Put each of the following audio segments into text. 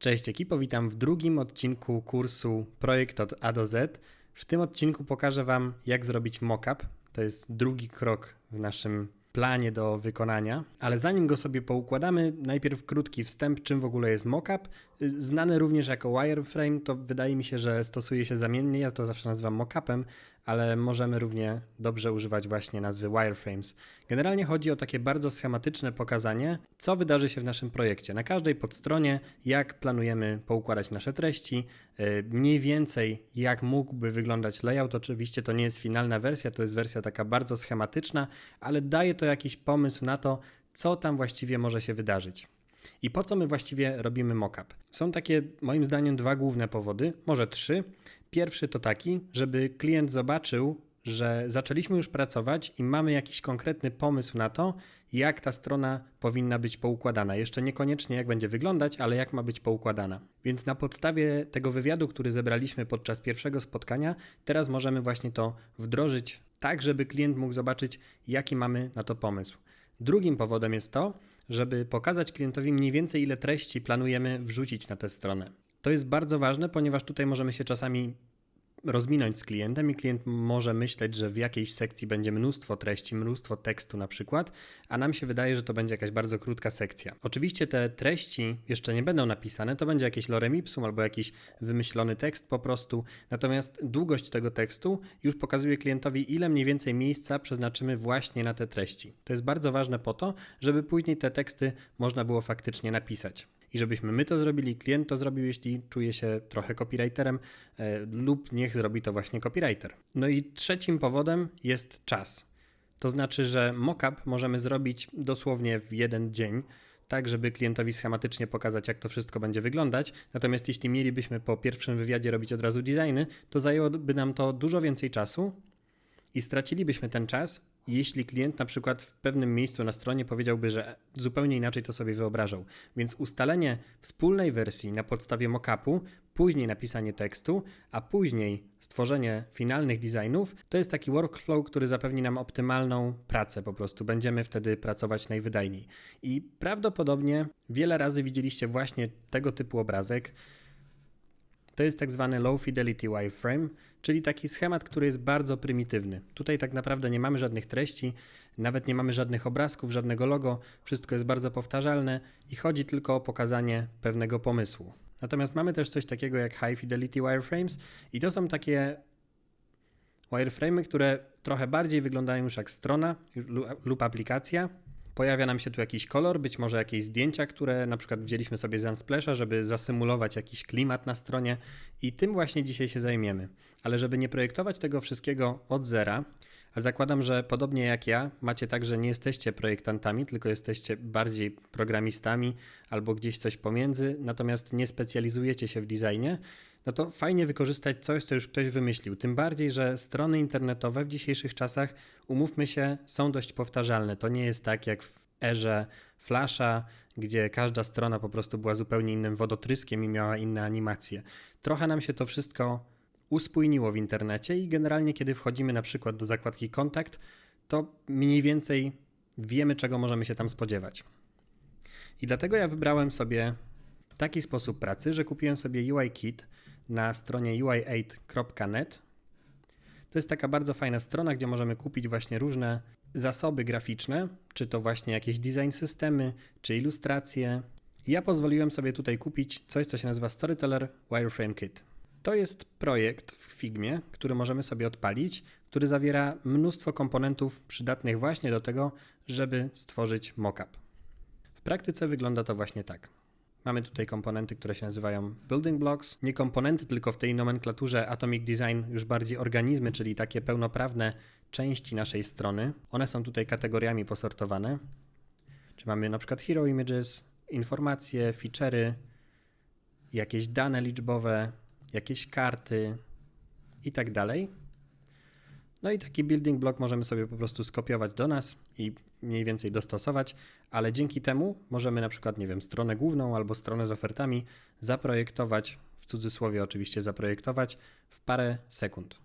Cześć ekipo, witam w drugim odcinku kursu Projekt od A do Z. W tym odcinku pokażę Wam, jak zrobić mockup. To jest drugi krok w naszym planie do wykonania, ale zanim go sobie poukładamy, najpierw krótki wstęp, czym w ogóle jest mockup. Znany również jako wireframe, to wydaje mi się, że stosuje się zamiennie, ja to zawsze nazywam mockupem, ale możemy równie dobrze używać właśnie nazwy wireframes. Generalnie chodzi o takie bardzo schematyczne pokazanie, co wydarzy się w naszym projekcie. Na każdej podstronie, jak planujemy poukładać nasze treści, y, mniej więcej jak mógłby wyglądać layout. Oczywiście to nie jest finalna wersja, to jest wersja taka bardzo schematyczna, ale daje to jakiś pomysł na to, co tam właściwie może się wydarzyć. I po co my właściwie robimy mockup? Są takie, moim zdaniem, dwa główne powody, może trzy. Pierwszy to taki, żeby klient zobaczył, że zaczęliśmy już pracować i mamy jakiś konkretny pomysł na to, jak ta strona powinna być poukładana. Jeszcze niekoniecznie jak będzie wyglądać, ale jak ma być poukładana. Więc na podstawie tego wywiadu, który zebraliśmy podczas pierwszego spotkania, teraz możemy właśnie to wdrożyć tak, żeby klient mógł zobaczyć, jaki mamy na to pomysł. Drugim powodem jest to, żeby pokazać klientowi mniej więcej, ile treści planujemy wrzucić na tę stronę. To jest bardzo ważne, ponieważ tutaj możemy się czasami rozminąć z klientem i klient może myśleć, że w jakiejś sekcji będzie mnóstwo treści, mnóstwo tekstu na przykład, a nam się wydaje, że to będzie jakaś bardzo krótka sekcja. Oczywiście te treści jeszcze nie będą napisane, to będzie jakieś lorem ipsum albo jakiś wymyślony tekst po prostu, natomiast długość tego tekstu już pokazuje klientowi, ile mniej więcej miejsca przeznaczymy właśnie na te treści. To jest bardzo ważne po to, żeby później te teksty można było faktycznie napisać i żebyśmy my to zrobili, klient to zrobił, jeśli czuje się trochę copywriterem, e, lub niech zrobi to właśnie copywriter. No i trzecim powodem jest czas. To znaczy, że mockup możemy zrobić dosłownie w jeden dzień, tak żeby klientowi schematycznie pokazać, jak to wszystko będzie wyglądać. Natomiast jeśli mielibyśmy po pierwszym wywiadzie robić od razu designy, to zajęłoby nam to dużo więcej czasu i stracilibyśmy ten czas, jeśli klient na przykład w pewnym miejscu na stronie powiedziałby, że zupełnie inaczej to sobie wyobrażał. Więc ustalenie wspólnej wersji na podstawie mockupu, później napisanie tekstu, a później stworzenie finalnych designów, to jest taki workflow, który zapewni nam optymalną pracę po prostu. Będziemy wtedy pracować najwydajniej. I prawdopodobnie wiele razy widzieliście właśnie tego typu obrazek. To jest tak zwany low fidelity wireframe, czyli taki schemat, który jest bardzo prymitywny. Tutaj tak naprawdę nie mamy żadnych treści, nawet nie mamy żadnych obrazków, żadnego logo, wszystko jest bardzo powtarzalne i chodzi tylko o pokazanie pewnego pomysłu. Natomiast mamy też coś takiego jak high fidelity wireframes i to są takie wireframe'y, które trochę bardziej wyglądają już jak strona lub aplikacja, Pojawia nam się tu jakiś kolor, być może jakieś zdjęcia, które na przykład wzięliśmy sobie z Unsplasha, żeby zasymulować jakiś klimat na stronie i tym właśnie dzisiaj się zajmiemy. Ale żeby nie projektować tego wszystkiego od zera, a zakładam, że podobnie jak ja, macie tak, że nie jesteście projektantami, tylko jesteście bardziej programistami albo gdzieś coś pomiędzy, natomiast nie specjalizujecie się w designie, no to fajnie wykorzystać coś, co już ktoś wymyślił. Tym bardziej, że strony internetowe w dzisiejszych czasach, umówmy się, są dość powtarzalne. To nie jest tak jak w erze Flasha, gdzie każda strona po prostu była zupełnie innym wodotryskiem i miała inne animacje. Trochę nam się to wszystko uspójniło w internecie i generalnie, kiedy wchodzimy na przykład do zakładki Kontakt, to mniej więcej wiemy, czego możemy się tam spodziewać. I dlatego ja wybrałem sobie taki sposób pracy, że kupiłem sobie UI Kit na stronie ui8.net. To jest taka bardzo fajna strona, gdzie możemy kupić właśnie różne zasoby graficzne, czy to właśnie jakieś design systemy, czy ilustracje. Ja pozwoliłem sobie tutaj kupić coś, co się nazywa Storyteller Wireframe Kit. To jest projekt w Figmie, który możemy sobie odpalić, który zawiera mnóstwo komponentów przydatnych właśnie do tego, żeby stworzyć mockup. W praktyce wygląda to właśnie tak. Mamy tutaj komponenty, które się nazywają building blocks. Nie komponenty, tylko w tej nomenklaturze Atomic Design już bardziej organizmy, czyli takie pełnoprawne części naszej strony. One są tutaj kategoriami posortowane. Czy mamy na przykład hero images, informacje, feature'y, jakieś dane liczbowe, jakieś karty i tak dalej. No i taki building block możemy sobie po prostu skopiować do nas i mniej więcej dostosować, ale dzięki temu możemy na przykład, nie wiem, stronę główną albo stronę z ofertami zaprojektować, w cudzysłowie oczywiście zaprojektować, w parę sekund.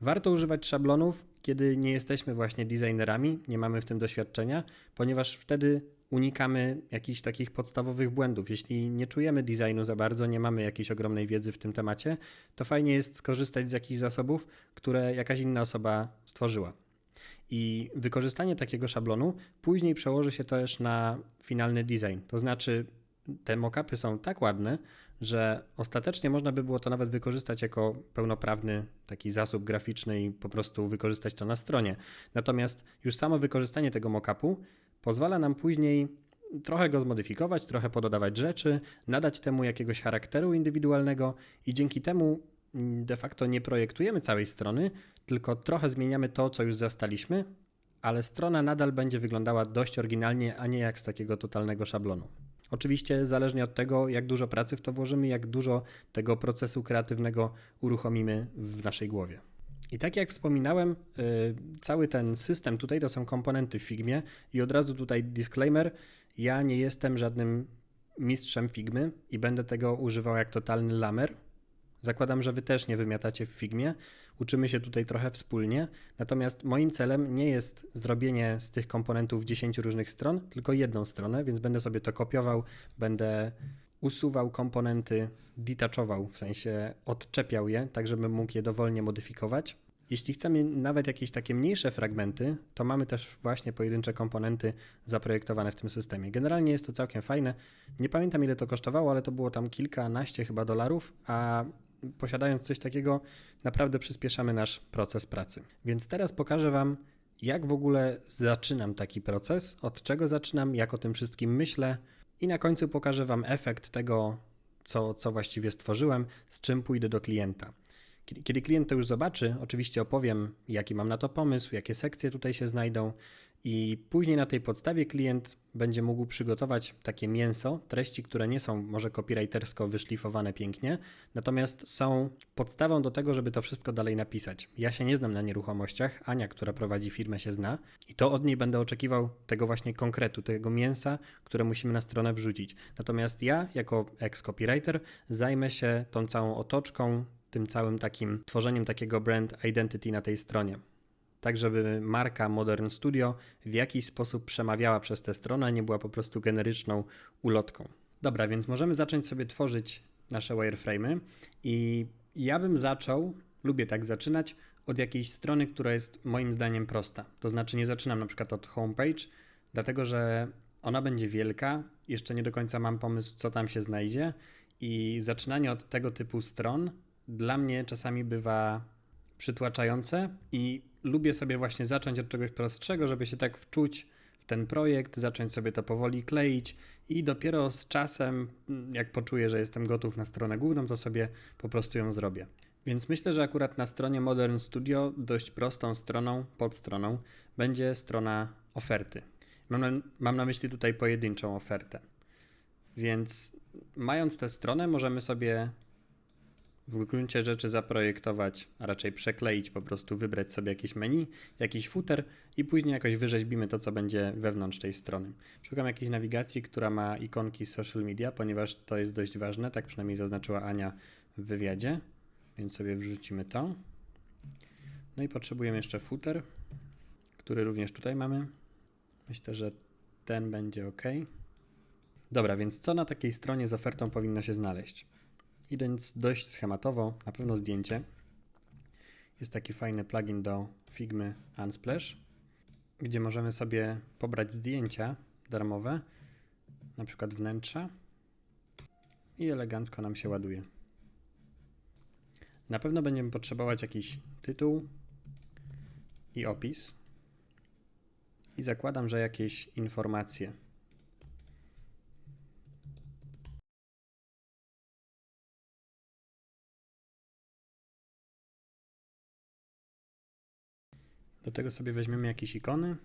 Warto używać szablonów, kiedy nie jesteśmy właśnie designerami, nie mamy w tym doświadczenia, ponieważ wtedy unikamy jakichś takich podstawowych błędów. Jeśli nie czujemy designu za bardzo, nie mamy jakiejś ogromnej wiedzy w tym temacie, to fajnie jest skorzystać z jakichś zasobów, które jakaś inna osoba stworzyła. I wykorzystanie takiego szablonu później przełoży się też na finalny design. To znaczy, te mockupy są tak ładne, że ostatecznie można by było to nawet wykorzystać jako pełnoprawny taki zasób graficzny i po prostu wykorzystać to na stronie. Natomiast już samo wykorzystanie tego mockupu pozwala nam później trochę go zmodyfikować, trochę pododawać rzeczy, nadać temu jakiegoś charakteru indywidualnego i dzięki temu de facto nie projektujemy całej strony, tylko trochę zmieniamy to, co już zastaliśmy, ale strona nadal będzie wyglądała dość oryginalnie, a nie jak z takiego totalnego szablonu. Oczywiście zależnie od tego, jak dużo pracy w to włożymy, jak dużo tego procesu kreatywnego uruchomimy w naszej głowie. I tak jak wspominałem, yy, cały ten system tutaj to są komponenty w Figmie i od razu tutaj disclaimer, ja nie jestem żadnym mistrzem Figmy i będę tego używał jak totalny lamer, Zakładam, że Wy też nie wymiatacie w Figmie. Uczymy się tutaj trochę wspólnie. Natomiast moim celem nie jest zrobienie z tych komponentów 10 różnych stron, tylko jedną stronę, więc będę sobie to kopiował, będę usuwał komponenty, detachował, w sensie odczepiał je, tak żebym mógł je dowolnie modyfikować. Jeśli chcemy nawet jakieś takie mniejsze fragmenty, to mamy też właśnie pojedyncze komponenty zaprojektowane w tym systemie. Generalnie jest to całkiem fajne. Nie pamiętam ile to kosztowało, ale to było tam kilkanaście chyba dolarów, a posiadając coś takiego, naprawdę przyspieszamy nasz proces pracy. Więc teraz pokażę Wam, jak w ogóle zaczynam taki proces, od czego zaczynam, jak o tym wszystkim myślę, i na końcu pokażę Wam efekt tego, co, co właściwie stworzyłem, z czym pójdę do klienta. Kiedy klient to już zobaczy, oczywiście opowiem, jaki mam na to pomysł, jakie sekcje tutaj się znajdą, i później na tej podstawie klient będzie mógł przygotować takie mięso, treści, które nie są może copywritersko wyszlifowane pięknie, natomiast są podstawą do tego, żeby to wszystko dalej napisać. Ja się nie znam na nieruchomościach, Ania, która prowadzi firmę, się zna i to od niej będę oczekiwał tego właśnie konkretu, tego mięsa, które musimy na stronę wrzucić. Natomiast ja, jako ex-copywriter, zajmę się tą całą otoczką, tym całym takim tworzeniem takiego brand identity na tej stronie tak żeby marka Modern Studio w jakiś sposób przemawiała przez tę stronę, a nie była po prostu generyczną ulotką. Dobra, więc możemy zacząć sobie tworzyć nasze wireframe'y i ja bym zaczął, lubię tak zaczynać, od jakiejś strony, która jest moim zdaniem prosta. To znaczy nie zaczynam na przykład od homepage, dlatego że ona będzie wielka, jeszcze nie do końca mam pomysł, co tam się znajdzie i zaczynanie od tego typu stron dla mnie czasami bywa przytłaczające i lubię sobie właśnie zacząć od czegoś prostszego, żeby się tak wczuć w ten projekt, zacząć sobie to powoli kleić i dopiero z czasem, jak poczuję, że jestem gotów na stronę główną, to sobie po prostu ją zrobię. Więc myślę, że akurat na stronie Modern Studio dość prostą stroną, podstroną będzie strona oferty. Mam na, mam na myśli tutaj pojedynczą ofertę. Więc mając tę stronę, możemy sobie w gruncie rzeczy zaprojektować, a raczej przekleić, po prostu wybrać sobie jakieś menu, jakiś footer i później jakoś wyrzeźbimy to, co będzie wewnątrz tej strony. Szukam jakiejś nawigacji, która ma ikonki social media, ponieważ to jest dość ważne, tak przynajmniej zaznaczyła Ania w wywiadzie, więc sobie wrzucimy to. No i potrzebujemy jeszcze footer, który również tutaj mamy. Myślę, że ten będzie ok. Dobra, więc co na takiej stronie z ofertą powinno się znaleźć? Idąc dość schematowo, na pewno zdjęcie. Jest taki fajny plugin do Figmy Unsplash, gdzie możemy sobie pobrać zdjęcia darmowe, na przykład wnętrza i elegancko nam się ładuje. Na pewno będziemy potrzebować jakiś tytuł i opis. I zakładam, że jakieś informacje Do tego sobie weźmiemy jakieś ikony.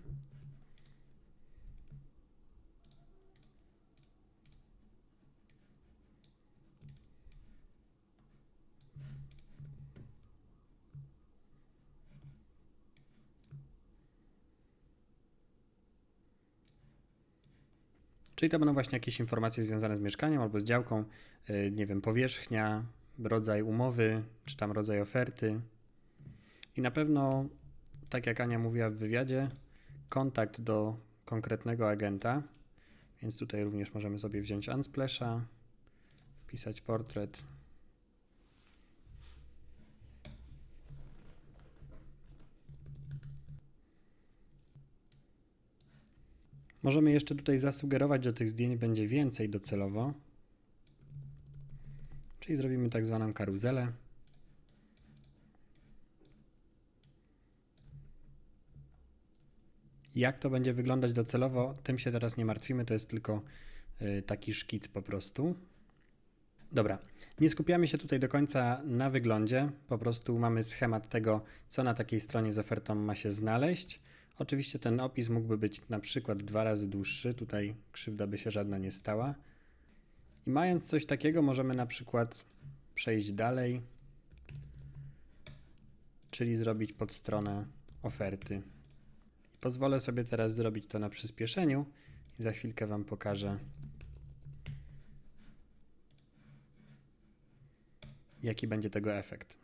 Czyli to będą właśnie jakieś informacje związane z mieszkaniem albo z działką, y, nie wiem, powierzchnia, rodzaj umowy, czy tam rodzaj oferty, I na pewno, tak jak Ania mówiła w wywiadzie, kontakt do konkretnego agenta, więc tutaj również możemy sobie wziąć Unsplasha, wpisać portret. Możemy jeszcze tutaj zasugerować, że tych zdjęć będzie więcej docelowo. Czyli zrobimy tak zwaną karuzelę. Jak to będzie wyglądać docelowo, tym się teraz nie martwimy, to jest tylko y, taki szkic po prostu. Dobra, nie skupiamy się tutaj do końca na wyglądzie, po prostu mamy schemat tego, co na takiej stronie z ofertą ma się znaleźć. Oczywiście ten opis mógłby być na przykład dwa razy dłuższy, tutaj krzywda by się żadna nie stała. I mając coś takiego, możemy na przykład przejść dalej, czyli zrobić podstronę oferty. Pozwolę sobie teraz zrobić to na przyspieszeniu i za chwilkę Wam pokażę, jaki będzie tego efekt.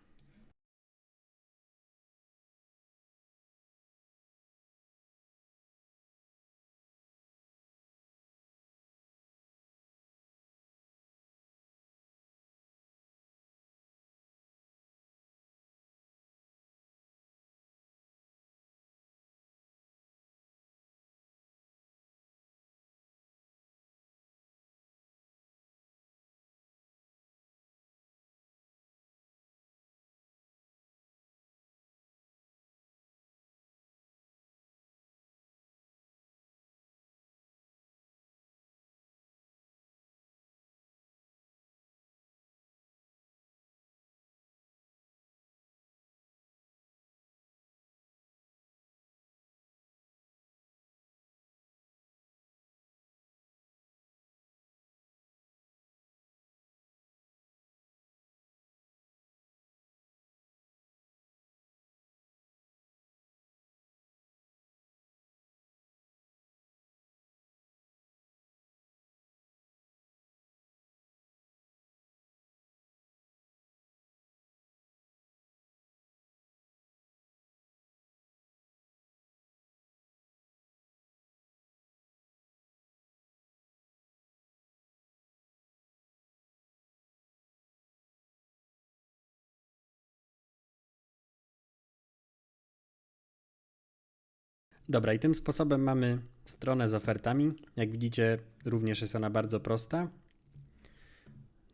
Dobra, i tym sposobem mamy stronę z ofertami. Jak widzicie, również jest ona bardzo prosta.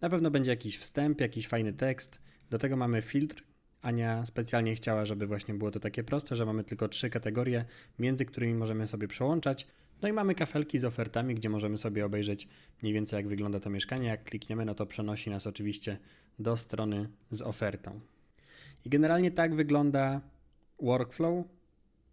Na pewno będzie jakiś wstęp, jakiś fajny tekst. Do tego mamy filtr. Ania specjalnie chciała, żeby właśnie było to takie proste, że mamy tylko trzy kategorie, między którymi możemy sobie przełączać. No i mamy kafelki z ofertami, gdzie możemy sobie obejrzeć mniej więcej jak wygląda to mieszkanie. Jak klikniemy, no to przenosi nas oczywiście do strony z ofertą. I generalnie tak wygląda workflow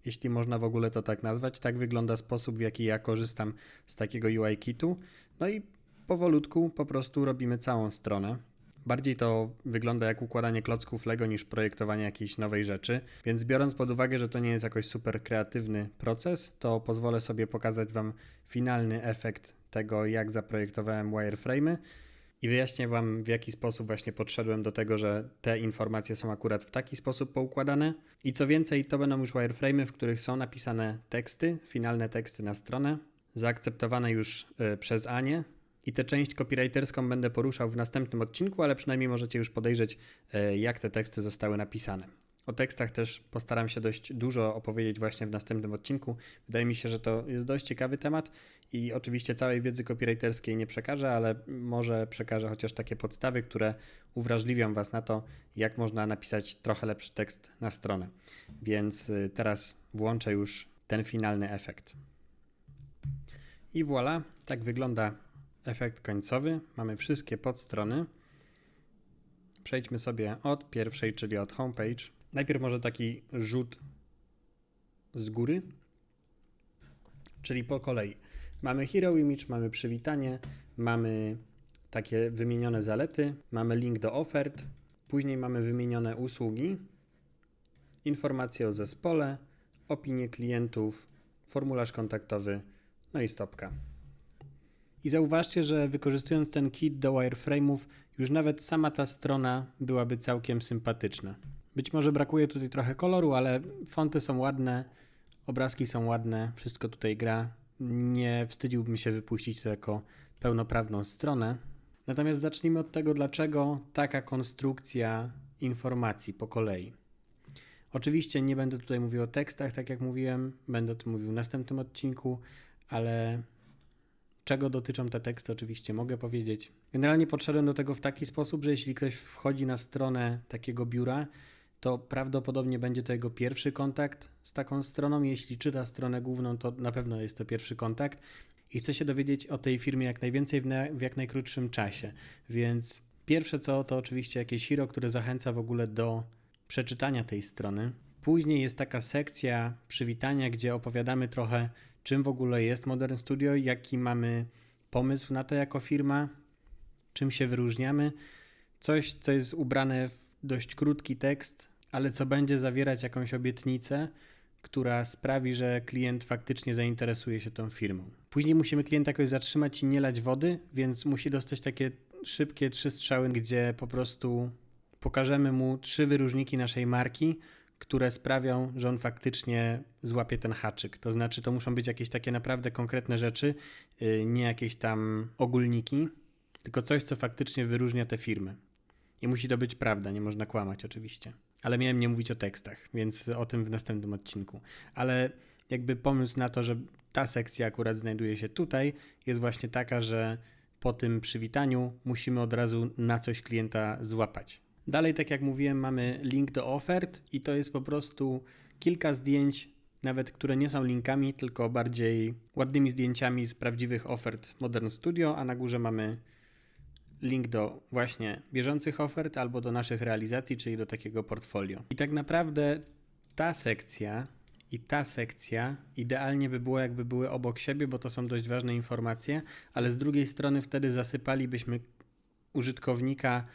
jeśli można w ogóle to tak nazwać. Tak wygląda sposób, w jaki ja korzystam z takiego UI kitu. No i powolutku po prostu robimy całą stronę. Bardziej to wygląda jak układanie klocków Lego niż projektowanie jakiejś nowej rzeczy, więc biorąc pod uwagę, że to nie jest jakoś super kreatywny proces, to pozwolę sobie pokazać Wam finalny efekt tego, jak zaprojektowałem wireframe'y i wyjaśnię Wam, w jaki sposób właśnie podszedłem do tego, że te informacje są akurat w taki sposób poukładane. I co więcej, to będą już wireframe'y, w których są napisane teksty, finalne teksty na stronę, zaakceptowane już y, przez Anię. I tę część copywriterską będę poruszał w następnym odcinku, ale przynajmniej możecie już podejrzeć, y, jak te teksty zostały napisane. O tekstach też postaram się dość dużo opowiedzieć właśnie w następnym odcinku. Wydaje mi się, że to jest dość ciekawy temat i oczywiście całej wiedzy copywriterskiej nie przekażę, ale może przekażę chociaż takie podstawy, które uwrażliwią Was na to, jak można napisać trochę lepszy tekst na stronę. Więc y, teraz włączę już ten finalny efekt. I voilà, tak wygląda efekt końcowy. Mamy wszystkie podstrony. Przejdźmy sobie od pierwszej, czyli od homepage. Najpierw może taki rzut z góry, czyli po kolei. Mamy hero image, mamy przywitanie, mamy takie wymienione zalety, mamy link do ofert, później mamy wymienione usługi, informacje o zespole, opinie klientów, formularz kontaktowy, no i stopka. I zauważcie, że wykorzystując ten kit do wireframe'ów, już nawet sama ta strona byłaby całkiem sympatyczna. Być może brakuje tutaj trochę koloru, ale fonty są ładne, obrazki są ładne, wszystko tutaj gra. Nie wstydziłbym się wypuścić to jako pełnoprawną stronę. Natomiast zacznijmy od tego, dlaczego taka konstrukcja informacji po kolei. Oczywiście nie będę tutaj mówił o tekstach, tak jak mówiłem, będę o tym mówił w następnym odcinku, ale czego dotyczą te teksty, oczywiście mogę powiedzieć. Generalnie podszedłem do tego w taki sposób, że jeśli ktoś wchodzi na stronę takiego biura, to prawdopodobnie będzie to jego pierwszy kontakt z taką stroną. Jeśli czyta stronę główną, to na pewno jest to pierwszy kontakt i chce się dowiedzieć o tej firmie jak najwięcej w, na, w jak najkrótszym czasie. Więc pierwsze co to oczywiście jakieś hero, które zachęca w ogóle do przeczytania tej strony. Później jest taka sekcja przywitania, gdzie opowiadamy trochę, czym w ogóle jest Modern Studio, jaki mamy pomysł na to jako firma, czym się wyróżniamy. Coś, co jest ubrane w dość krótki tekst, ale co będzie zawierać jakąś obietnicę, która sprawi, że klient faktycznie zainteresuje się tą firmą. Później musimy klienta jakoś zatrzymać i nie lać wody, więc musi dostać takie szybkie trzy strzały, gdzie po prostu pokażemy mu trzy wyróżniki naszej marki, które sprawią, że on faktycznie złapie ten haczyk. To znaczy, to muszą być jakieś takie naprawdę konkretne rzeczy, yy, nie jakieś tam ogólniki, tylko coś, co faktycznie wyróżnia tę firmę. I musi to być prawda, nie można kłamać oczywiście. Ale miałem nie mówić o tekstach, więc o tym w następnym odcinku. Ale jakby pomysł na to, że ta sekcja akurat znajduje się tutaj, jest właśnie taka, że po tym przywitaniu musimy od razu na coś klienta złapać. Dalej, tak jak mówiłem, mamy link do ofert i to jest po prostu kilka zdjęć, nawet które nie są linkami, tylko bardziej ładnymi zdjęciami z prawdziwych ofert Modern Studio, a na górze mamy link do właśnie bieżących ofert albo do naszych realizacji, czyli do takiego portfolio. I tak naprawdę ta sekcja i ta sekcja idealnie by było, jakby były obok siebie, bo to są dość ważne informacje, ale z drugiej strony wtedy zasypalibyśmy użytkownika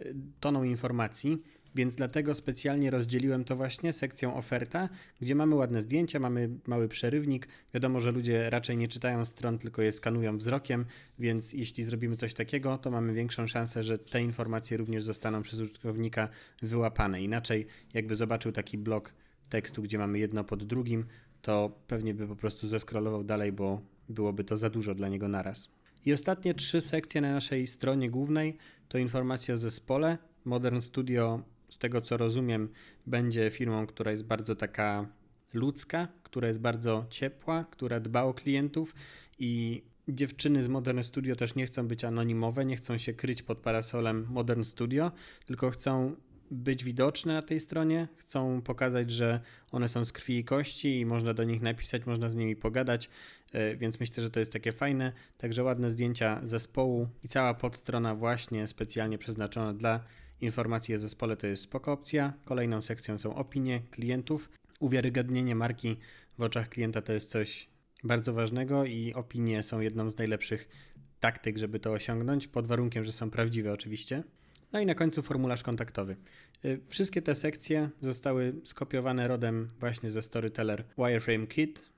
y, toną informacji, więc dlatego specjalnie rozdzieliłem to właśnie sekcją oferta, gdzie mamy ładne zdjęcia, mamy mały przerywnik. Wiadomo, że ludzie raczej nie czytają stron, tylko je skanują wzrokiem, więc jeśli zrobimy coś takiego, to mamy większą szansę, że te informacje również zostaną przez użytkownika wyłapane. Inaczej, jakby zobaczył taki blok tekstu, gdzie mamy jedno pod drugim, to pewnie by po prostu zeskrolował dalej, bo byłoby to za dużo dla niego naraz. I ostatnie trzy sekcje na naszej stronie głównej to informacja o zespole. Modern Studio z tego co rozumiem, będzie firmą, która jest bardzo taka ludzka, która jest bardzo ciepła, która dba o klientów i dziewczyny z Modern Studio też nie chcą być anonimowe, nie chcą się kryć pod parasolem Modern Studio, tylko chcą być widoczne na tej stronie, chcą pokazać, że one są z krwi i kości i można do nich napisać, można z nimi pogadać, e, więc myślę, że to jest takie fajne. Także ładne zdjęcia zespołu i cała podstrona właśnie specjalnie przeznaczona dla informacji o zespole to jest spoko opcja. Kolejną sekcją są opinie klientów. Uwiarygodnienie marki w oczach klienta to jest coś bardzo ważnego i opinie są jedną z najlepszych taktyk, żeby to osiągnąć, pod warunkiem, że są prawdziwe oczywiście. No i na końcu formularz kontaktowy. Y, wszystkie te sekcje zostały skopiowane rodem właśnie ze Storyteller Wireframe Kit,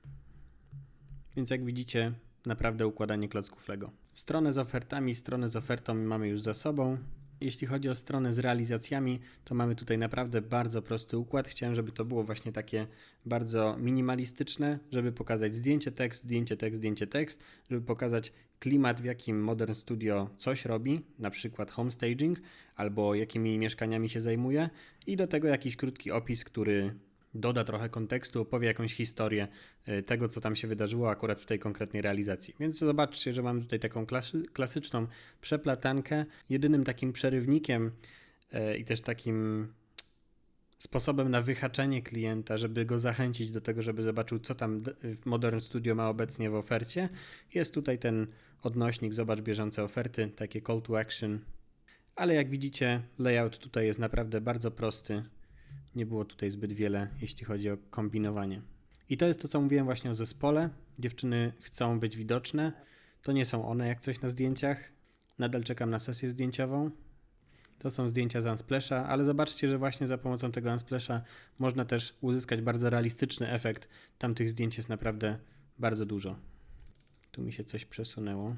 więc jak widzicie, naprawdę układanie klocków Lego. Stronę z ofertami, stronę z ofertą mamy już za sobą. Jeśli chodzi o stronę z realizacjami, to mamy tutaj naprawdę bardzo prosty układ. Chciałem, żeby to było właśnie takie bardzo minimalistyczne, żeby pokazać zdjęcie, tekst, zdjęcie, tekst, zdjęcie, tekst, żeby pokazać klimat, w jakim Modern Studio coś robi, na przykład homestaging, albo jakimi mieszkaniami się zajmuje i do tego jakiś krótki opis, który doda trochę kontekstu, opowie jakąś historię y, tego, co tam się wydarzyło akurat w tej konkretnej realizacji. Więc zobaczcie, że mamy tutaj taką klasy, klasyczną przeplatankę. Jedynym takim przerywnikiem y, i też takim sposobem na wyhaczenie klienta, żeby go zachęcić do tego, żeby zobaczył, co tam Modern Studio ma obecnie w ofercie, jest tutaj ten odnośnik, zobacz bieżące oferty, takie call to action. Ale jak widzicie, layout tutaj jest naprawdę bardzo prosty nie było tutaj zbyt wiele, jeśli chodzi o kombinowanie. I to jest to, co mówiłem właśnie o zespole. Dziewczyny chcą być widoczne. To nie są one jak coś na zdjęciach. Nadal czekam na sesję zdjęciową. To są zdjęcia z Unsplasha, ale zobaczcie, że właśnie za pomocą tego Unsplasha można też uzyskać bardzo realistyczny efekt. Tam tych zdjęć jest naprawdę bardzo dużo. Tu mi się coś przesunęło.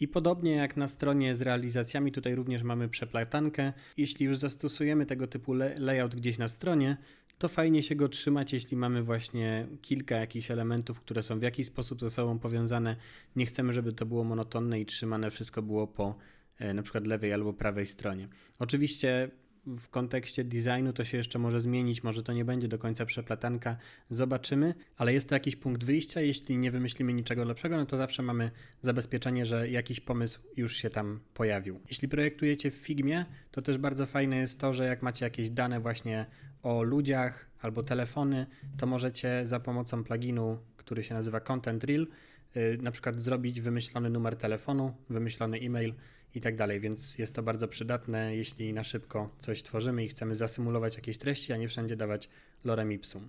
I podobnie jak na stronie z realizacjami, tutaj również mamy przeplatankę. Jeśli już zastosujemy tego typu layout gdzieś na stronie, to fajnie się go trzymać, jeśli mamy właśnie kilka jakichś elementów, które są w jakiś sposób ze sobą powiązane. Nie chcemy, żeby to było monotonne i trzymane wszystko było po e, na przykład lewej albo prawej stronie. Oczywiście w kontekście designu to się jeszcze może zmienić, może to nie będzie do końca przeplatanka, zobaczymy, ale jest to jakiś punkt wyjścia. Jeśli nie wymyślimy niczego lepszego, no to zawsze mamy zabezpieczenie, że jakiś pomysł już się tam pojawił. Jeśli projektujecie w Figmie, to też bardzo fajne jest to, że jak macie jakieś dane właśnie o ludziach albo telefony, to możecie za pomocą pluginu, który się nazywa Content Reel, yy, na przykład zrobić wymyślony numer telefonu, wymyślony e-mail i tak dalej, więc jest to bardzo przydatne, jeśli na szybko coś tworzymy i chcemy zasymulować jakieś treści, a nie wszędzie dawać lorem ipsum.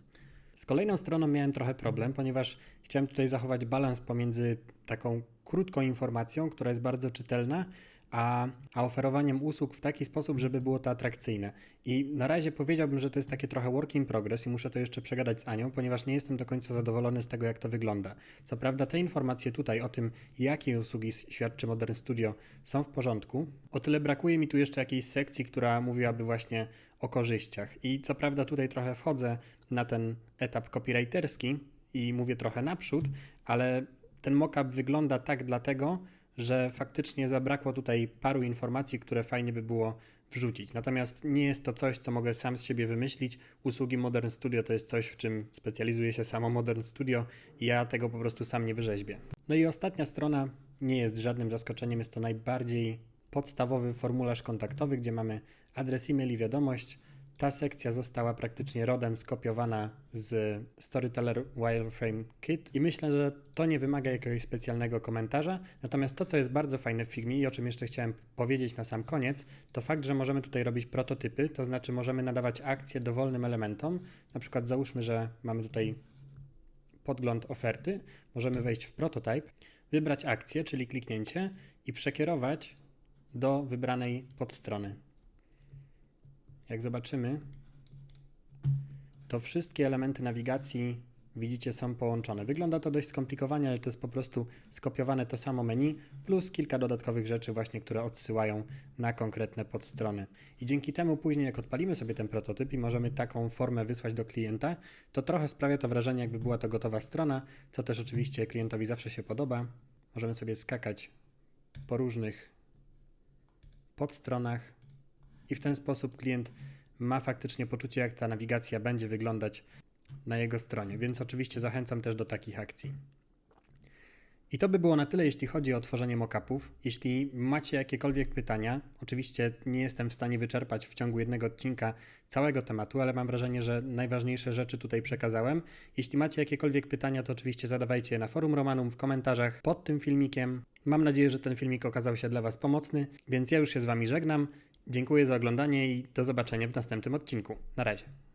Z kolejną stroną miałem trochę problem, ponieważ chciałem tutaj zachować balans pomiędzy taką krótką informacją, która jest bardzo czytelna, a, a oferowaniem usług w taki sposób, żeby było to atrakcyjne. I na razie powiedziałbym, że to jest takie trochę work in progress i muszę to jeszcze przegadać z Anią, ponieważ nie jestem do końca zadowolony z tego, jak to wygląda. Co prawda, te informacje tutaj o tym, jakie usługi świadczy Modern Studio, są w porządku. O tyle brakuje mi tu jeszcze jakiejś sekcji, która mówiłaby właśnie o korzyściach. I co prawda, tutaj trochę wchodzę na ten etap copywriterski i mówię trochę naprzód, ale ten mockup wygląda tak dlatego, że faktycznie zabrakło tutaj paru informacji, które fajnie by było wrzucić. Natomiast nie jest to coś, co mogę sam z siebie wymyślić. Usługi Modern Studio to jest coś, w czym specjalizuje się samo Modern Studio i ja tego po prostu sam nie wyrzeźbię. No i ostatnia strona nie jest żadnym zaskoczeniem, jest to najbardziej podstawowy formularz kontaktowy, gdzie mamy adres e-mail i wiadomość. Ta sekcja została praktycznie rodem skopiowana z Storyteller Wireframe Kit i myślę, że to nie wymaga jakiegoś specjalnego komentarza. Natomiast to, co jest bardzo fajne w Figmie i o czym jeszcze chciałem powiedzieć na sam koniec, to fakt, że możemy tutaj robić prototypy, to znaczy możemy nadawać akcje dowolnym elementom. Na przykład załóżmy, że mamy tutaj podgląd oferty, możemy wejść w prototype, wybrać akcję, czyli kliknięcie i przekierować do wybranej podstrony. Jak zobaczymy, to wszystkie elementy nawigacji widzicie są połączone. Wygląda to dość skomplikowanie, ale to jest po prostu skopiowane to samo menu plus kilka dodatkowych rzeczy właśnie, które odsyłają na konkretne podstrony. I dzięki temu później jak odpalimy sobie ten prototyp i możemy taką formę wysłać do klienta, to trochę sprawia to wrażenie jakby była to gotowa strona, co też oczywiście klientowi zawsze się podoba. Możemy sobie skakać po różnych podstronach i w ten sposób klient ma faktycznie poczucie, jak ta nawigacja będzie wyglądać na jego stronie, więc oczywiście zachęcam też do takich akcji. I to by było na tyle, jeśli chodzi o tworzenie mockupów. Jeśli macie jakiekolwiek pytania, oczywiście nie jestem w stanie wyczerpać w ciągu jednego odcinka całego tematu, ale mam wrażenie, że najważniejsze rzeczy tutaj przekazałem. Jeśli macie jakiekolwiek pytania, to oczywiście zadawajcie je na forum Romanum w komentarzach pod tym filmikiem. Mam nadzieję, że ten filmik okazał się dla Was pomocny, więc ja już się z Wami żegnam. Dziękuję za oglądanie i do zobaczenia w następnym odcinku. Na razie.